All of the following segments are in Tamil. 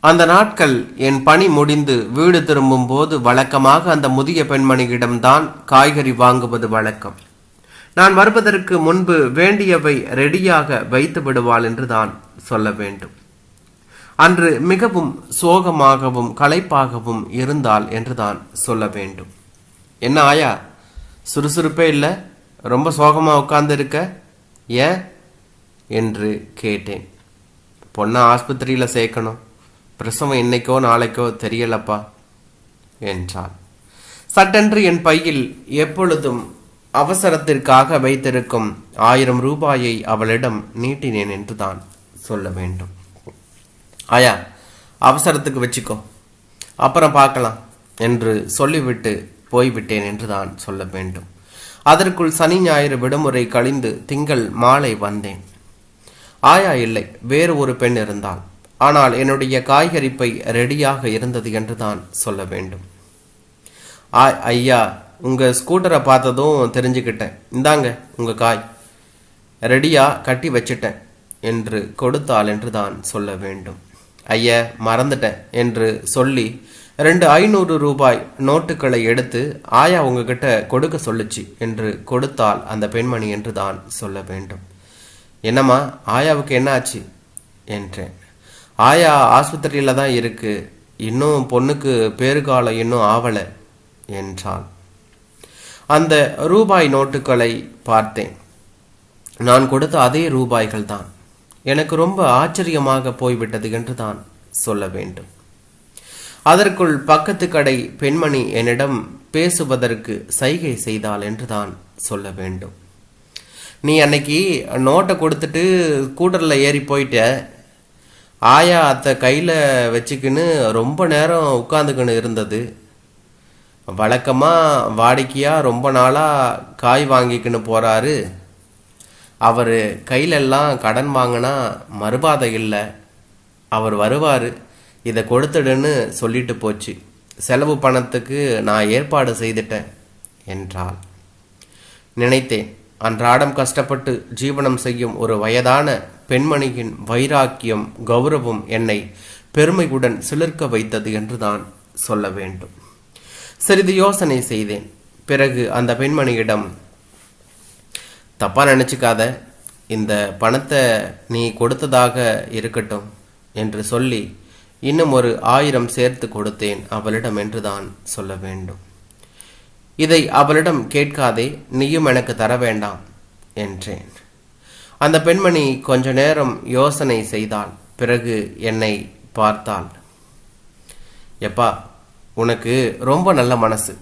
அந்த நாட்கள் என் பணி முடிந்து வீடு திரும்பும் போது வழக்கமாக அந்த முதிய பெண்மணியிடம்தான் காய்கறி வாங்குவது வழக்கம். நான் வருவதற்கு முன்பு வேண்டியவை ரெடியாக வைத்து விடுவாள் என்று தான் சொல்ல வேண்டும். அன்று மிகவும் சோகமாகவும் களைப்பாகவும் இருந்தாள் என்று தான் சொல்ல வேண்டும். என்ன ஆயா சுறுசுறுப்பே இல்லை? ரொம்ப சோகமாக உட்கார்ந்துருக்க? ஏன்? என்று கேட்டேன். பொண்ணை ஆஸ்பத்திரியில் சேர்க்கணும். பிரசவம் இன்னைக்கோ நாளைக்கோ தெரியலப்பா என்றாள். சட்டென்று என் பையில் எப்பொழுதும் அவசரத்திற்காக வைத்திருக்கும் ஆயிரம் ரூபாயை அவளிடம் நீட்டினேன் என்று தான் சொல்ல வேண்டும். ஆயா அவசரத்துக்கு வச்சுக்கோ. அப்புறம் பார்க்கலாம் என்று சொல்லிவிட்டு போய்விட்டேன் என்று தான் சொல்ல வேண்டும். அதற்குள் சனி ஞாயிறு விடுமுறை கழிந்து திங்கள் மாலை வந்தேன். ஆயா இல்லை வேறு ஒரு பெண் இருந்தாள். ஆனால் என்னுடைய காய்கறிப்பை ரெடியாக இருந்தது என்று தான் சொல்ல வேண்டும். ஆ ஐயா உங்க ஸ்கூட்டரை பார்த்ததும் தெரிஞ்சுக்கிட்டேன். இந்தாங்க உங்க காய். ரெடியா கட்டி வச்சிட்டேன் என்று கொடுத்தாள் என்று தான் சொல்ல வேண்டும். ஐயா மறந்துட்டேன் என்று சொல்லி ரெண்டு ஐநூறு ரூபாய் நோட்டுகளை எடுத்து ஆயா உங்ககிட்ட கொடுக்க சொல்லுச்சு என்று கொடுத்தால் அந்த பெண்மணி என்று தான் சொல்ல வேண்டும். என்னம்மா ஆயாவுக்கு என்ன ஆச்சு என்றேன். ஆயா ஆஸ்பத்திரியில் தான் இருக்கு. இன்னும் பொண்ணுக்கு பேறுகாலம் இன்னும் ஆவலை என்றான் அந்த ரூபாய் நோட்டுகளை பார்த்தேன். நான் கொடுத்த அதே ரூபாய்கள் தான். எனக்கு ரொம்ப ஆச்சரியமாக போய்விட்டது என்று தான் சொல்ல வேண்டும். அதற்குள் பக்கத்து கடை பெண்மணி என்னிடம் பேசுவதற்கு சைகை செய்தாள் என்று தான் சொல்ல வேண்டும். நீ அன்னைக்கு நோட்டை கொடுத்துட்டு ஸ்கூட்டரில் ஏறி போயிட்ட. ஆயா அத்தை கையில் வச்சுக்கின்னு ரொம்ப நேரம் உட்காந்துக்கின்னு இருந்தது. வழக்கமாக வாடிக்கையாக ரொம்ப நாளாக காய் வாங்கிக்கின்னு போகிறாரு அவர் கையிலெல்லாம் கடன் வாங்கினா மறுபாதை இல்லை. அவர் வருவார். இதை கொடுத்துடுன்னு சொல்லிட்டு போச்சு. செலவு பணத்துக்கு நான் ஏற்பாடு செய்துட்டேன் என்றாள். நினைத்தேன். அன்றாடம் கஷ்டப்பட்டு ஜீவனம் செய்யும் ஒரு வயதான பெண்மணியின் வைராக்கியம் கௌரவம் என்னை பெருமையுடன் சிலிர்க்க வைத்தது என்று தான் சொல்ல வேண்டும். சிறிது யோசனை செய்தேன். பிறகு அந்த பெண்மணியிடம் தப்பா நினச்சிக்காத. இந்த பணத்தை நீ கொடுத்ததாக இருக்கட்டும் என்று சொல்லி இன்னும் ஒரு ஆயிரம் சேர்த்து கொடுத்தேன் அவளிடம் என்றுதான் சொல்ல வேண்டும். இதை அவளிடம் கேட்காதே. நீயும் எனக்கு தர வேண்டாம் என்றேன். அந்த பெண்மணி கொஞ்ச நேரம் யோசனை செய்தாள் பிறகு என்னை பார்த்தாள். எப்பா உனக்கு ரொம்ப நல்ல மனசு.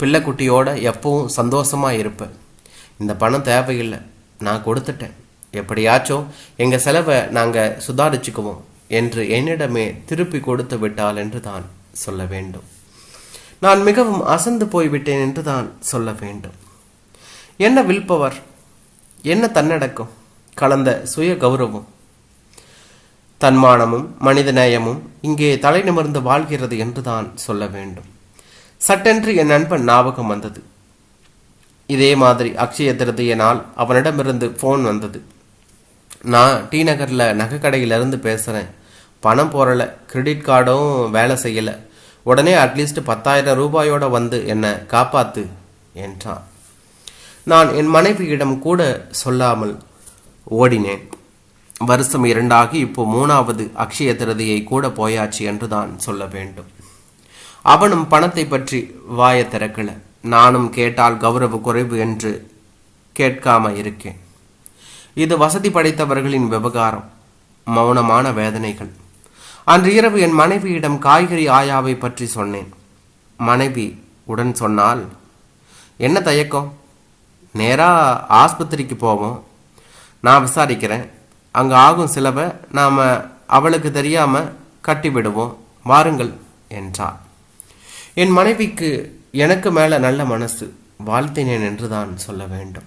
பிள்ளைக்குட்டியோட எப்பவும் சந்தோஷமா இருப்பேன் இந்த பணம் தேவையில்லை. நான் கொடுத்துட்டேன். எப்படியாச்சும் எங்க செலவை நாங்க சுதாரிச்சுக்குவோம் என்று என்னிடமே திருப்பி கொடுத்து விட்டாள் என்று தான் சொல்ல வேண்டும். நான் மிகவும் அசந்து போய்விட்டேன் என்று தான் சொல்ல வேண்டும். என்ன வில்பவர்? என்ன தன்னடக்கம்? கலந்த சுய கௌரவம். தன்மானமும் மனிதநேயமும் இங்கே தலை நிமிர்ந்து வாழ்கிறது என்று தான் சொல்ல வேண்டும். சட்டென்று என் நண்பன் ஞாபகம் வந்தது. இதே மாதிரி அக்ஷய திருதிய நாள் அவனிடமிருந்து ஃபோன் வந்தது. நான் டி நகரில் நகைக்கடையிலிருந்து பேசுகிறேன் பணம் போறல கிரெடிட் கார்டும் வேலை செய்யலை. உடனே அட்லீஸ்ட் பத்தாயிரம் ரூபாயோட வந்து என்னை காப்பாத்து என்றான். நான் என் மனைவியிடம் கூட சொல்லாமல் ஓடினேன். வருஷம் இரண்டாகி இப்போ மூணாவது அக்ஷய திருதியை கூட போயாச்சு என்று தான் சொல்ல வேண்டும். அவனும் பணத்தை பற்றி வாய திறக்கல. நானும் கேட்டால் கௌரவ குறைவு என்று கேட்காம இருக்கேன். இது வசதி படைத்தவர்களின் விவகாரம். மௌனமான வேதனைகள். அன்று இரவு என் மனைவியிடம் காய்கறி ஆயாவை பற்றி சொன்னேன். மனைவி உடன் சொன்னால் என்ன தயக்கம்? நேரா ஆஸ்பத்திரிக்கு போவோம். நான் விசாரிக்கிறேன். அங்கே ஆகும் செலவை நாம் அவளுக்கு தெரியாமல் கட்டிவிடுவோம். வாருங்கள் என்றார். என் மனைவிக்கு எனக்கு மேலே நல்ல மனசு. வாழ்த்தினேன் என்று தான் சொல்ல வேண்டும்.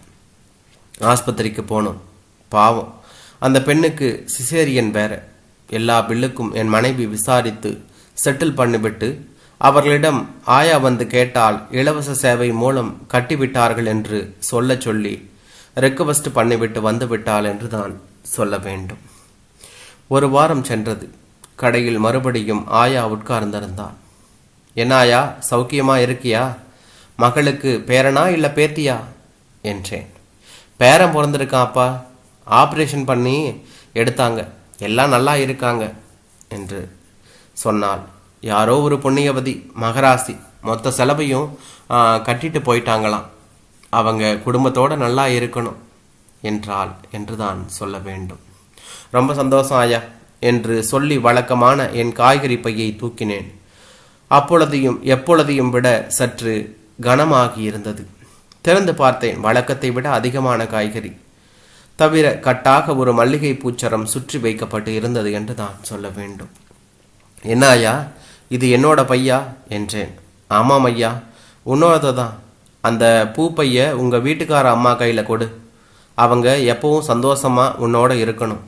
ஆஸ்பத்திரிக்கு போனோம். பாவம். அந்த பெண்ணுக்கு சிசேரியன் வேற. எல்லா பில்லுக்கும் என் மனைவி விசாரித்து செட்டில் பண்ணிவிட்டு அவர்களிடம் ஆயா வந்து கேட்டால் இலவச சேவை மூலம் கட்டிவிட்டார்கள் என்று சொல்ல சொல்லி ரெக்வஸ்ட் பண்ணிவிட்டு வந்துவிட்டாள் என்று தான் சொல்ல வேண்டும். ஒரு வாரம் சென்றது. கடையில் மறுபடியும் ஆயா உட்கார்ந்திருந்தாள். என்ன ஆயா சௌக்கியமா இருக்கியா? மகளுக்கு பேரனா இல்ல பேத்தியா? என்றேன். பேரன் பிறந்திருக்கான் அப்பா. ஆப்ரேஷன் பண்ணி எடுத்தாங்க. எல்லாம் நல்லா இருக்காங்க என்று சொன்னாள். யாரோ ஒரு புண்ணியவதி மகராசி. மொத்த செலவையும் கட்டிட்டு போயிட்டாங்களாம். அவங்க குடும்பத்தோடு நல்லா இருக்கணும் என்றால் என்று தான் சொல்ல வேண்டும். ரொம்ப சந்தோஷம் ஆயா என்று சொல்லி வழக்கமான என் காய்கறி பையை தூக்கினேன். அப்பொழுதையும் எப்பொழுதையும் விட சற்று கனமாகி இருந்தது. திறந்து பார்த்தேன் வழக்கத்தை விட அதிகமான காய்கறி. தவிர கட்டாக ஒரு மல்லிகை பூச்சரம் சுற்றி வைக்கப்பட்டு இருந்தது என்று தான் சொல்ல வேண்டும். என்ன ஐயா இது என்னோட பையா? என்றேன். ஆமாம் ஐயா உன்னோட தான் அந்த பூ உங்கள் வீட்டுக்கார அம்மா கையில் கொடு. அவங்க எப்பவும் சந்தோஷமாக உன்னோட இருக்கணும்.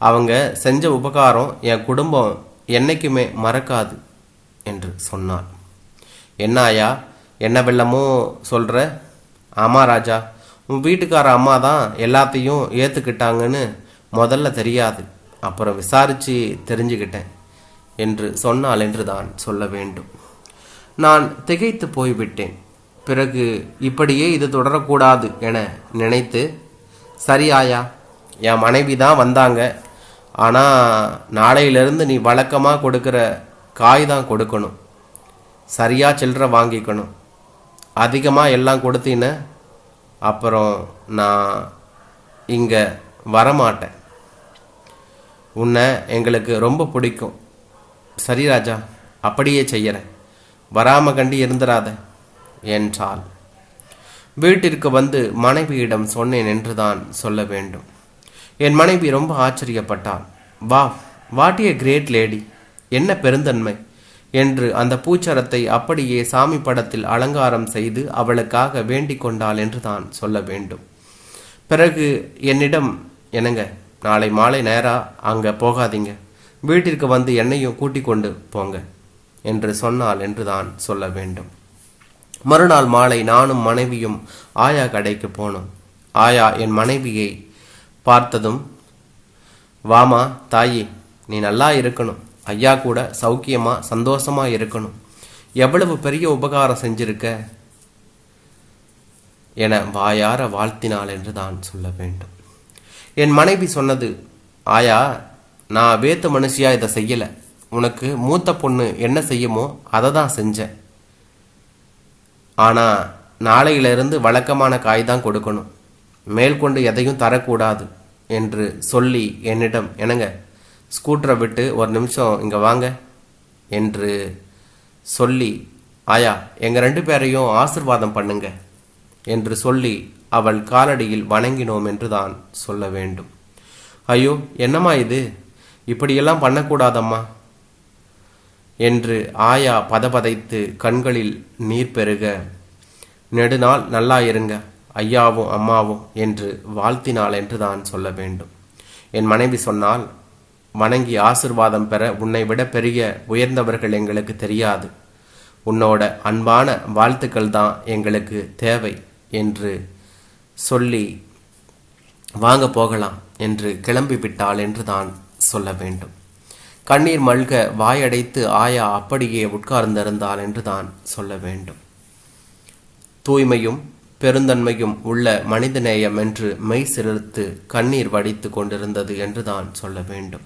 அவங்க செஞ்ச உபகாரம் என் குடும்பம் என்னைக்குமே மறக்காது என்று சொன்னாள். என்னாயா என்ன வெள்ளமோ சொல்கிற ஆமா ராஜா உன் வீட்டுக்கார அம்மா தான் எல்லாத்தையும் ஏற்றுக்கிட்டாங்கன்னு முதல்ல தெரியாது. அப்புறம் விசாரித்து தெரிஞ்சுக்கிட்டேன் என்று சொன்னால் என்று தான் சொல்ல வேண்டும். நான் திகைத்து போய்விட்டேன். பிறகு இப்படியே இது தொடரக்கூடாது என நினைத்து சரி ஆயா என் மனைவி தான் வந்தாங்க. ஆனால் நாளையிலிருந்து நீ வழக்கமாக கொடுக்குற காய் தான் கொடுக்கணும். சரியாக சில்லற வாங்கிக்கணும். அதிகமாக எல்லாம் கொடுத்தீன்னு அப்புறம் நான் இங்கே வரமாட்டேன். உன்னை எங்களுக்கு ரொம்ப பிடிக்கும். சரி ராஜா அப்படியே செய்கிறேன் வராம கண்டி இருந்துடாத என்றாள். வீட்டிற்கு வந்து மனைவியிடம் சொன்னேன் என்றுதான் சொல்ல வேண்டும். என் மனைவி ரொம்ப ஆச்சரியப்பட்டாள். வா வாட் ஏ கிரேட் லேடி என்ன பெருந்தன்மை என்று அந்த பூச்சரத்தை அப்படியே சாமி படத்தில் அலங்காரம் செய்து அவளுக்காக வேண்டிக் கொண்டாள் என்று தான் சொல்ல வேண்டும். பிறகு என்னிடம் என்னங்க நாளை மாலை நேரா அங்க போகாதீங்க. வீட்டிற்கு வந்து என்னையும் கூட்டிக் கொண்டு போங்க என்று சொன்னாள் என்று தான் சொல்ல வேண்டும். மறுநாள் மாலை நானும் மனைவியும் ஆயா கடைக்கு போனோம். ஆயா என் மனைவியை பார்த்ததும் வாமா தாயி நீ நல்லா இருக்கணும். ஐயா கூட சௌக்கியமா சந்தோஷமா இருக்கணும். எவ்வளவு பெரிய உபகாரம் செஞ்சிருக்க? என வாயார வாழ்த்தினாள் என்று தான் சொல்ல வேண்டும். என் மனைவி சொன்னது ஆயா நான் வேத்து மனுஷியா இதை செய்யலை. உனக்கு மூத்த பொண்ணு என்ன செய்யுமோ அதை தான் செஞ்சேன். ஆனால் நாளையிலிருந்து வழக்கமான காய் தான் கொடுக்கணும் மேற்கொண்டு எதையும் தரக்கூடாது என்று சொல்லி என்னிடம் என்னங்க ஸ்கூட்டரை விட்டு ஒரு நிமிஷம் இங்கே வாங்க என்று சொல்லி ஆயா எங்கள் ரெண்டு பேரையும் ஆசிர்வாதம் பண்ணுங்க என்று சொல்லி அவள் காலடியில் வணங்கினோம் என்று தான் சொல்ல வேண்டும். ஐயோ என்னம்மா இது? இப்படியெல்லாம் பண்ணக்கூடாதம்மா. என்று ஆயா பதபதைத்து கண்களில் நீர் பெருக நெடுநாள் நல்லா இருங்க ஐயாவும் அம்மாவும் என்று வாழ்த்தினாள் என்று தான் சொல்ல வேண்டும். என் மனைவி சொன்னால் வணங்கி ஆசிர்வாதம் பெற உன்னை விட பெரிய உயர்ந்தவர்கள் எங்களுக்கு தெரியாது. உன்னோட அன்பான வாழ்த்துக்கள் தான் எங்களுக்கு தேவை என்று சொல்லி வாங்க போகலாம் என்று கிளம்பி விட்டாள் என்று தான் சொல்ல வேண்டும். கண்ணீர் மல்க வாயடைத்து ஆயா அப்படியே உட்கார்ந்திருந்தாள் என்று தான் சொல்ல வேண்டும். தூய்மையும் பெருந்தன்மையும் உள்ள மனிதநேயம் என்று மெய் சிலிர்த்து கண்ணீர் வடித்து கொண்டிருந்தது என்று தான் சொல்ல வேண்டும்.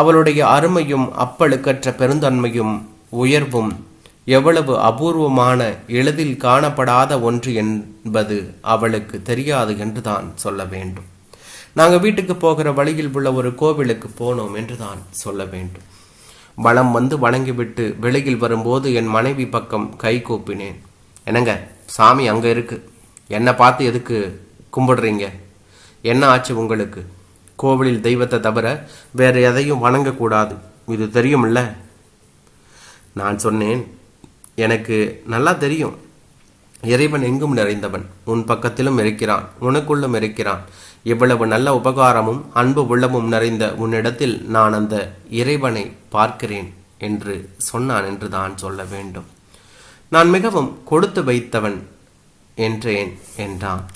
அவளுடைய அருமையும் அப்பழுக்கற்ற பெருந்தன்மையும் உயர்வும் எவ்வளவு அபூர்வமான எளிதில் காணப்படாத ஒன்று என்பது அவளுக்கு தெரியாது என்று தான் சொல்ல வேண்டும். நாங்கள் வீட்டுக்கு போகிற வழியில் உள்ள ஒரு கோவிலுக்கு போனோம் என்று தான் சொல்ல வேண்டும். வளம் வந்து வணங்கிவிட்டு வெளியில் வரும்போது என் மனைவி பக்கம் கை கூப்பினேன். என்னங்க சாமி அங்கே இருக்கு. என்னை பார்த்து எதுக்கு கும்பிடுறீங்க? என்ன ஆச்சு உங்களுக்கு? கோவிலில் தெய்வத்தை தவிர வேறு எதையும் வணங்கக்கூடாது. இது தெரியும்ல நான் சொன்னேன் எனக்கு நல்லா தெரியும். இறைவன் எங்கும் நிறைந்தவன். உன் பக்கத்திலும் இருக்கிறான். உனக்குள்ளும் இருக்கிறான். இவ்வளவு நல்ல உபகாரமும் அன்பு உள்ளமும் நிறைந்த உன்னிடத்தில் நான் அந்த இறைவனை பார்க்கிறேன் என்று சொன்னான் என்று தான் சொல்ல வேண்டும். நான் மிகவும் கொடுத்து வைத்தவன் என்றேன் என்றான்.